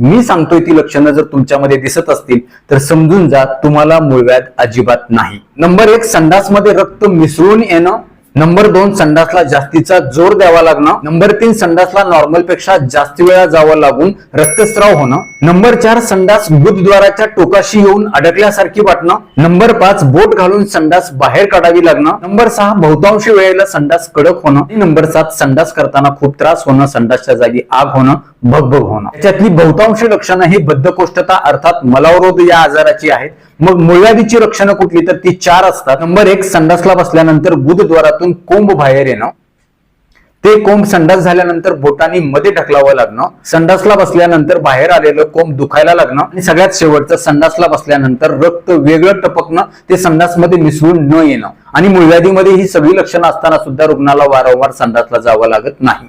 मी सांगतोय ती लक्षणं जर तुमच्यामध्ये दिसत असतील तर समजून जा तुम्हाला मूळव्याध अजिबात नाही. नंबर एक संडासमध्ये रक्त मिसळून येणं. नंबर दोन संडासला जास्तीचा जोर द्यावा लागणं. नंबर तीन संडासला नॉर्मलपेक्षा जास्त वेळा जावं लागून रक्तस्राव होणं. नंबर चार संडास बुधद्वाराच्या टोकाशी येऊन अडकल्यासारखी वाटणं. नंबर पाच बोट घालून संडास बाहेर काढावी लागणं. नंबर सहा बहुतांश वेळेला संडास कडक होणं. आणि नंबर सात संडास करताना खूप त्रास होणं संडासच्या जागी आग होणं भगभग होणं. त्याच्यातली बहुतांश लक्षणं ही बद्धकोष्ठता अर्थात मलावरोध या आजाराची आहेत. मग मूळव्याधीची लक्षणं कुठली? तर ती चार असतात. नंबर एक संडासला बसल्यानंतर बुधद्वारातून कोंब बाहेर येणं. ते कोंब संडास झाल्यानंतर बोटांनी मध्ये ढकलावं लागणं संडासला बसल्यानंतर बाहेर आलेलं कोंब दुखायला लागणं आणि सगळ्यात शेवटचं संडासला बसल्यानंतर रक्त वेगळं टपकणं ते संडासमध्ये मिसळून न येणं. आणि मूळव्याधीमध्ये ही सगळी लक्षणं असताना सुद्धा रुग्णाला वारंवार संडासला जावं लागत नाही.